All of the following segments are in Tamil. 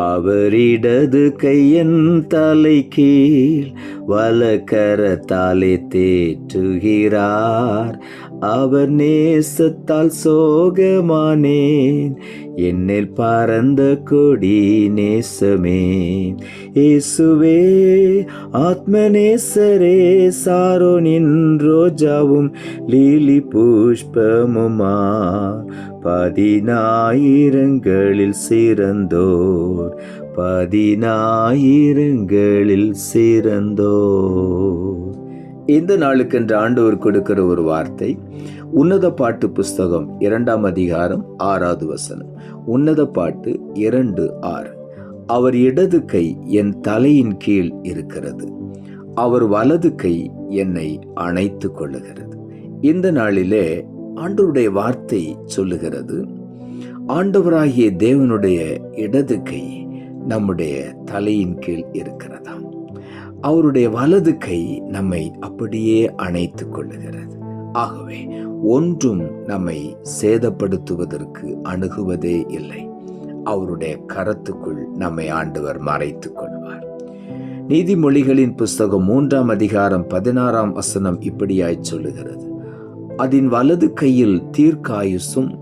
அவரிடது கையன் தலை கீழ் வலக்கரத்தாலே தேற்றுகிறார். அவர் நேசத்தால் சோகமானேன். என்னில் பறந்த கொடி நேசமே. இயேசுவே ஆத்ம நேசரே சாரோனின் ரோஜாவும் லீலி புஷ்பமுமா. பதினாயிரங்களில் சிறந்தோர் பதினாயிரங்களில் சிறந்தோர். இந்த நாளுக்கென்று ஆண்டவர் கொடுக்கிற ஒரு வார்த்தை உன்னத பாட்டு புஸ்தகம் இரண்டாம் அதிகாரம் ஆறாவது வசனம். உன்னத பாட்டு இரண்டு ஆறு. அவர் இடது கை என் தலையின் கீழ் இருக்கிறது. அவர் வலது கை என்னை அணைத்து கொள்ளுகிறது. இந்த நாளிலே ஆண்டவருடைய வார்த்தை சொல்லுகிறது ஆண்டவராகிய தேவனுடைய இடது கை நம்முடைய தலையின் கீழ் இருக்கிறதா? அவருடைய வலது கை நம்மை அப்படியே அணைத்து கொள்ளுகிறது. ஆகவே ஒன்றும் நம்மை சேதப்படுத்துவதற்கு அணுகுவதே இல்லை. அவருடைய கரத்துக்குள் நம்மை ஆண்டவர் மறைத்துக் கொள்வார். நீதிமொழிகளின் புஸ்தகம் மூன்றாம் அதிகாரம் பதினாறாம் வசனம் இப்படியாய் சொல்லுகிறது. அதன் வலது கையில் தீர்க்காயுசும்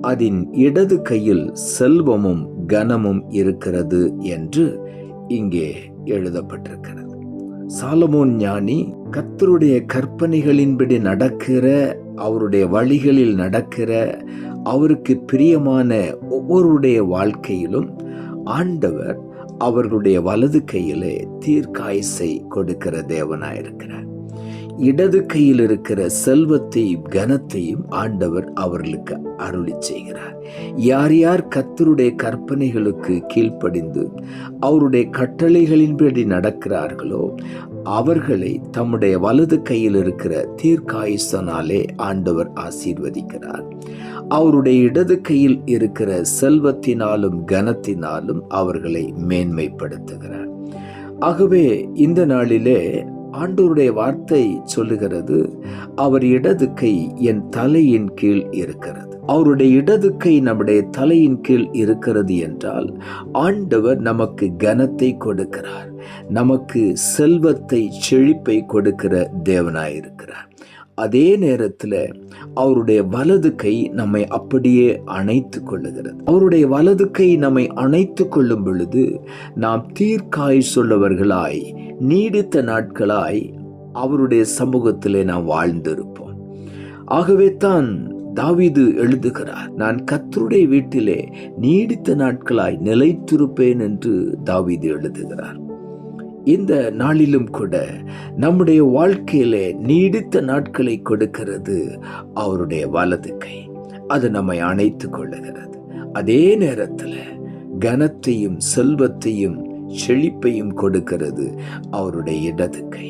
அதன் இடது கையில் செல்வமும் கனமும் இருக்கிறது என்று இங்கே எழுதப்பட்டிருக்கிறது. சாலமோன் ஞானி கத்தருடைய கற்பனைகளின்படி நடக்கிற அவருடைய வழிகளில் நடக்கிற அவருக்கு பிரியமான ஒவ்வொருடைய வாழ்க்கையிலும் ஆண்டவர் அவர்களுடைய வலது கையிலே தீர்க்காயசை கொடுக்கிற தேவனாயிருக்கிறார். இடது கையில் இருக்கிற செல்வத்தையும் கனத்தையும் ஆண்டவர் அவர்களுக்கு அருளி செய்கிறார். யார் யார் கத்தருடைய கற்பனைகளுக்கு கீழ்ப்படிந்து அவருடைய கட்டளைகளின்படி நடக்கிறார்களோ அவர்களை தம்முடைய வலது கையில் இருக்கிற தீர்க்காயுசனாலே ஆண்டவர் ஆசீர்வதிக்கிறார். அவருடைய இடது கையில் இருக்கிற செல்வத்தினாலும் கனத்தினாலும் அவர்களை மேன்மைப்படுத்துகிறார். ஆகவே இந்த நாளிலே ஆண்டோருடைய வார்த்தை சொல்லுகிறது அவர் இடது கை என் தலையின் கீழ் இருக்கிறது. அவருடைய இடது கை நம்முடைய தலையின் கீழ் இருக்கிறது என்றால் ஆண்டவர் நமக்கு கனத்தை கொடுக்கிறார். நமக்கு செல்வத்தை செழிப்பை கொடுக்கிற தேவனாயிருக்கிறார். அதே நேரத்தில் அவருடைய வலது கை நம்மை அப்படியே அணைத்து கொள்ளுகிறது. அவருடைய வலது கை நம்மை அணைத்து கொள்ளும் பொழுது நாம் தீர்க்காய் சொல்லவர்களாய் நீடித்த நாட்களாய் அவருடைய சமூகத்திலே நாம் வாழ்ந்திருப்போம். ஆகவே தான் தாவிது எழுதுகிறார் நான் கத்தருடைய வீட்டிலே நீடித்த நாட்களாய் நிலைத்திருப்பேன் என்று தாவிது எழுதுகிறார். இந்த நாளிலும் கூட நம்முடைய வாழ்க்கையிலே நீடித்த நாட்களை கொடுக்கிறது அவருடைய வலது கை அது நம்மை அணைத்து கொள்ளுகிறது. அதே நேரத்தில் கனத்தையும் செல்வத்தையும் செழிப்பையும் கொடுக்கிறது அவருடைய இடது கை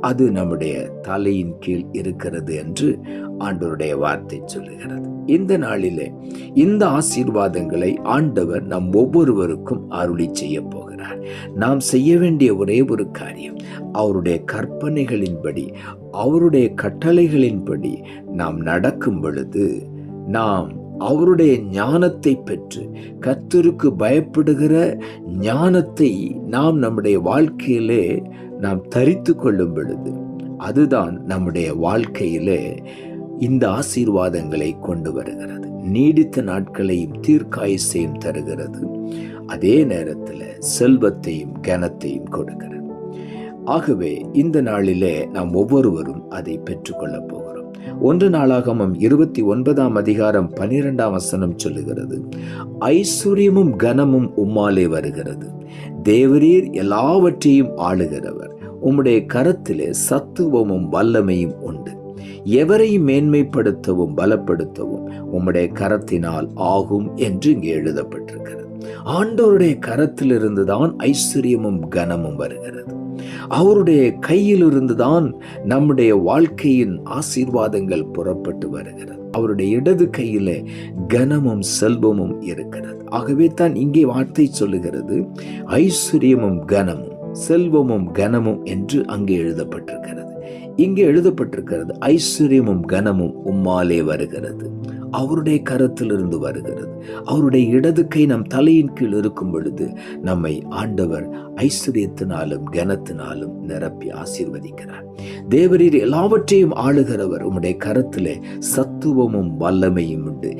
அது நம்முடைய தலையின் கீழ் இருக்கிறது என்று ஆண்டவருடைய வார்த்தை சொல்லுகிறது. இந்த நாளிலே இந்த ஆசீர்வாதங்களை ஆண்டவர் நம் ஒவ்வொருவருக்கும் அருளி செய்ய போகிறார். நாம் செய்ய வேண்டிய ஒரே ஒரு காரியம் அவருடைய கற்பனைகளின்படி அவருடைய கட்டளைகளின்படி நாம் நடக்கும் பொழுது நாம் அவருடைய ஞானத்தை பெற்று கத்தருக்கு பயப்படுகிற ஞானத்தை நாம் நம்முடைய வாழ்க்கையிலே நாம் தரித்து கொள்ளும் பொழுது அதுதான் நம்முடைய வாழ்க்கையிலே இந்த ஆசீர்வாதங்களை கொண்டு வருகிறது. நீடித்த நாட்களையும் தீர்க்காயசையும் தருகிறது. அதே நேரத்தில் செல்வத்தையும் கனத்தையும் கொடுக்கிறது. ஆகவே இந்த நாளிலே நாம் ஒவ்வொருவரும் அதை பெற்றுக்கொள்ளப் போகிறோம். ஒன்று நாளாகமம் இருபத்தி ஒன்பதாம் அதிகாரம் பனிரெண்டாம் வசனம் சொல்லுகிறது. ஐஸ்வர்யமும் கனமும் உம்மாலே வருகிறது. தேவரீர் எல்லாவற்றையும் ஆளுகிறவர். உம்முடைய கரத்திலே சத்துவமும் வல்லமையும் உண்டு. எவரையும் மேன்மைப்படுத்தவும் பலப்படுத்தவும் உம்முடைய கரத்தினால் ஆகும் என்று இங்கே எழுதப்பட்டிருக்கிறது. ஆண்டவருடைய கரத்திலிருந்து தான் ஐஸ்வர்யமும் கனமும் வருகிறது. அவருடைய கையிலிருந்து தான் நம்முடைய வாழ்க்கையின் ஆசீர்வாதங்கள் புறப்பட்டு வருகிறது. அவருடைய இடது கையில கனமும் செல்வமும் இருக்கிறது. ஆகவே தான் இங்கே வார்த்தை சொல்லுகிறது ஐஸ்வர்யமும் கனமும் செல்வமும் கனமும் என்று அங்கே எழுதப்பட்டிருக்கிறது. இங்கே எழுதப்பட்டிருக்கிறது ஐஸ்வர்யமும் கனமும் உம்மாலே வருகிறது. அவருடைய கரத்திலிருந்து வருகிறது. அவருடைய இடது கை நம் தலையின் கீழ் இருக்கும் பொழுது நம்மை ஆண்டவர் ஐஸ்வர்யத்தினாலும் கனத்தினாலும் நிரப்பி ஆசீர்வதிக்கிறார். தேவரீர் எல்லாவற்றையும் ஆளுகிறவர் உம்முடைய கரத்திலே சத்துவமும் வல்லமையும் உண்டு.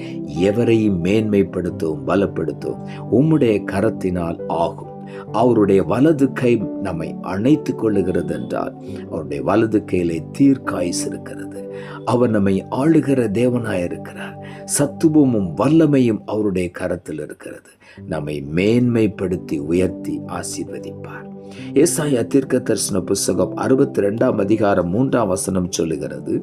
எவரையும் மேன்மைப்படுத்தவும் பலப்படுத்தவும் உம்முடைய கரத்தினால் ஆகும். அவருடைய வலது கை நம்மை அணைத்து கொள்ளுகிறது என்றால் அவருடைய வலது கையிலே தீர்க்காய்ஸ் இருக்கிறது. அவர் நம்மை ஆளுகிற தேவனாயிருக்கிறார் சத்துவமும் வல்லமையும் அவருடைய கரத்தில் இருக்கிறது. நம்மை மேன்மைப்படுத்தி உயர்த்தி ஆசீர்வதிப்பார். ஏசாய தீர்க்க தரிசன புஸ்தகம் அறுபத்தி ரெண்டாம் அதிகாரம் மூன்றாம் வசனம் சொல்லுகிறது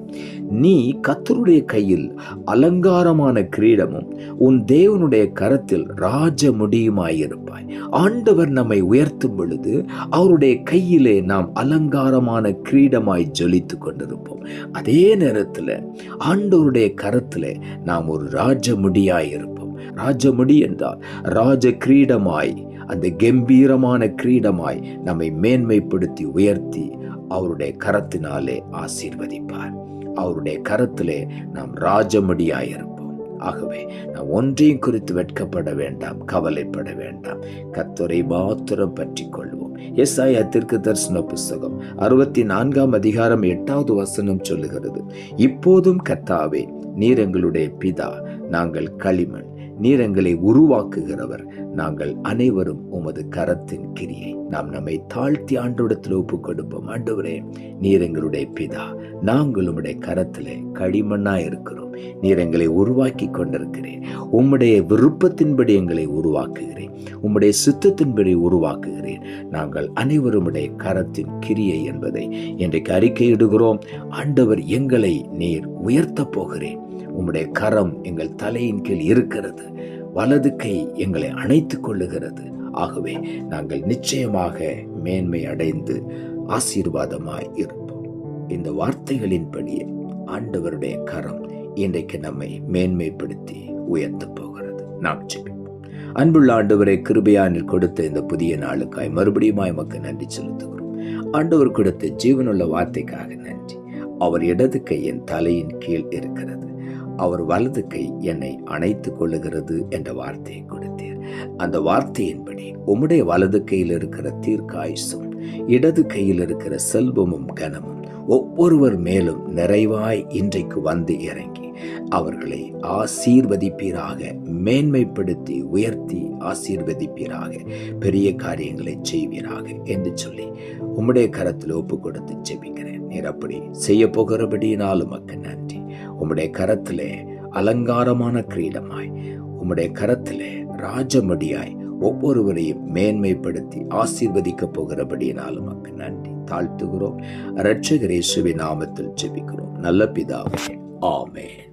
நீ கத்தருடைய கையில் அலங்காரமான கிரீடமும் உன் தேவனுடைய கரத்தில் ராஜ முடியுமாயிருப்பாய் ஆண்டவர் நம்மை உயர்த்தும் பொழுது அவருடைய கையிலே நாம் அலங்காரமான கிரீடமாய் ஜொலித்து கொண்டிருப்போம். அதே நேரத்தில் ஆண்டவருடைய கரத்தில் நாம் ஒரு ராஜ இருப்போம் ராஜமுடி என்றால் ராஜ கிரீடமாய் அந்த கம்பீரமான கிரீடமாய் நம்மை மேன்மைப்படுத்தி உயர்த்தி அவருடைய கரத்தினாலே ஆசீர்வதிப்பார். அவருடைய கரத்திலே நாம் ராஜமடியாயிருப்போம். ஆகவே நாம் ஒன்றையும் குறித்து வெட்கப்பட வேண்டாம் கவலைப்பட வேண்டாம். கத்தரை மாத்திரம் பற்றி கொள்வோம். எஸ்ஐ அத்திற்கு தரிசன புஸ்தகம் அறுபத்தி நான்காம் அதிகாரம் எட்டாவது வசனம் சொல்லுகிறது இப்போதும் கத்தாவே நீர் எங்களுடைய பிதா நாங்கள் களிமண். நீர் எங்களை உருவாக்குகிறவர். நாங்கள் அனைவரும் உமது கரத்தின் கிரியை நாம் நம்மை தாழ்த்தி ஆண்டோடத்தில் ஒப்பு கொடுப்போம் ஆண்டவரே நீர் எங்களுடைய பிதா நாங்கள் உம்முடைய கரத்தில் களிமண்ணா இருக்கிறோம். நீர் எங்களை உருவாக்கி கொண்டிருக்கிறேன் உம்முடைய விருப்பத்தின்படி எங்களை உருவாக்குகிறேன் உம்முடைய சித்தத்தின்படி உருவாக்குகிறேன் நாங்கள் அனைவருமுடைய கரத்தின் கிரியை என்பதை இன்றைக்கு அறிக்கையிடுகிறோம். ஆண்டவர் எங்களை நீர் உயர்த்தப் போகிறேன் உம்முடைய கரம் எங்கள் தலையின் கீழ் இருக்கிறது. வலது கை எங்களை அணைத்து கொள்ளுகிறது. ஆகவே நாங்கள் நிச்சயமாக மேன்மை அடைந்து ஆசீர்வாதமாய் இருப்போம். இந்த வார்த்தைகளின்படியே ஆண்டவருடைய கரம் இன்றைக்கு நம்மை மேன்மைப்படுத்தி உயர்த்தப் போகிறது. நாம் ஜெபிப்போம். அன்புள்ள ஆண்டவரை கிருபையானில் கொடுத்த இந்த புதிய நாளுக்காய் மறுபடியும் எமக்கு நன்றி செலுத்துகிறோம். ஆண்டவர் கொடுத்த ஜீவனுள்ள வார்த்தைக்காக நன்றி. அவர் இடது கை என் தலையின் கீழ் இருக்கிறது. அவர் வலது கை என்னை அணைத்துக் கொள்ளுகிறது என்ற வார்த்தையை கொடுத்தீர். அந்த வார்த்தையின்படி உம்முடைய வலது கையில் இருக்கிற தீர்க்காயுசும் இடது கையில் இருக்கிற செல்வமும் கனமும் ஒவ்வொருவர் மேலும் நிறைவாய் இன்றைக்கு வந்து இறங்கி அவர்களை ஆசீர்வதிப்பீராக மேன்மைப்படுத்தி உயர்த்தி ஆசீர்வதிப்பீராக பெரிய காரியங்களை செய்வீராக என்று சொல்லி உம்முடைய கரத்தில் ஒப்பு கொடுத்து ஜெபிக்கிறேன். நீர் அப்படி செய்ய போகிறபடியினாலும் மக்கள் நன்றி உம்முடைய கரத்திலே அலங்காரமான கிரீடமாய் உம்முடைய கரத்திலே ராஜமடியாய் ஒவ்வொருவரையும் மேன்மைப்படுத்தி ஆசீர்வதிக்க போகிறபடியினாலும் மக்கள் நன்றி தாழ்த்துகிறோம். இரட்சகரேசுவின் நாமத்தில் ஜெபிக்கிறோம். நல்ல பிதாவே ஆமேன்.